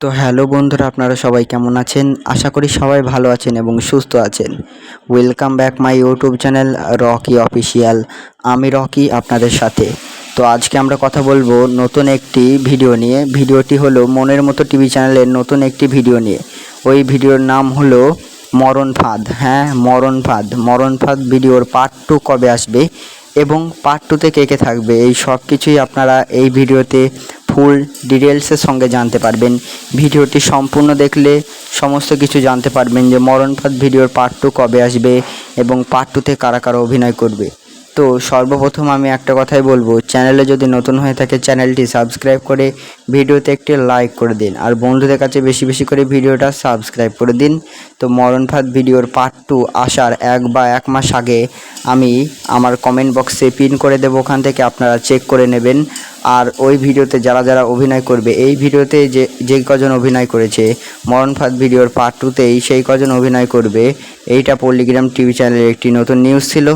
তো হ্যালো বন্ধুরা, আপনারা সবাই কেমন আছেন? আশা করি সবাই ভালো আছেন এবং সুস্থ আছেন। Welcome back my YouTube channel Rocky official আমি রকি আপনাদের সাথে। তো আজকে আমরা কথা বলব নতুন একটি ভিডিও নিয়ে। ভিডিওটি হলো মনের মতো টিভি চ্যানেলের নতুন একটি ভিডিও নিয়ে। ওই ভিডিওর নাম হলো মরণ ফাঁদ। হ্যাঁ মরণ ফাঁদ। মরণ ফাঁদ ভিডিওর পার্ট টু কবে আসবে? এবং পার্ট টুতে কে কে থাকবে, এই সব কিছুই আপনারা এই ভিডিওতে ফুল ডিটেলসের সঙ্গে জানতে পারবেন। ভিডিওটি সম্পূর্ণ দেখলে সমস্ত কিছু জানতে পারবেন যে মরণপাত ভিডিওর পার্ট টু কবে আসবে এবং পার্ট টুতে কারা কারা অভিনয় করবে। তো সর্বপ্রথম আমি একটা কথাই বলব চ্যানেলে যদি নতুন হয়ে থাকে চ্যানেলটি সাবস্ক্রাইব করে ভিডিওতে একটি লাইক করে দিন, আর বন্ধুদের কাছে বেশি বেশি করে ভিডিওটা সাবস্ক্রাইব করে দিন। তো মরণফাত ভিডিওর পার্ট টু আসার এক বা এক মাস আগে আমি আমার কমেন্ট বক্সে পিন করে দেবো, ওখান থেকে আপনারা চেক করে নেবেন। আর ওই ভিডিওতে যারা যারা অভিনয় করবে, এই ভিডিওতে যে যে কজন অভিনয় করেছে মরণফাত ভিডিওর পার্ট টুতেই সেই কজন অভিনয় করবে। এইটা পল্লিগ্রাম টিভি চ্যানেলের একটি নতুন নিউজ ছিল।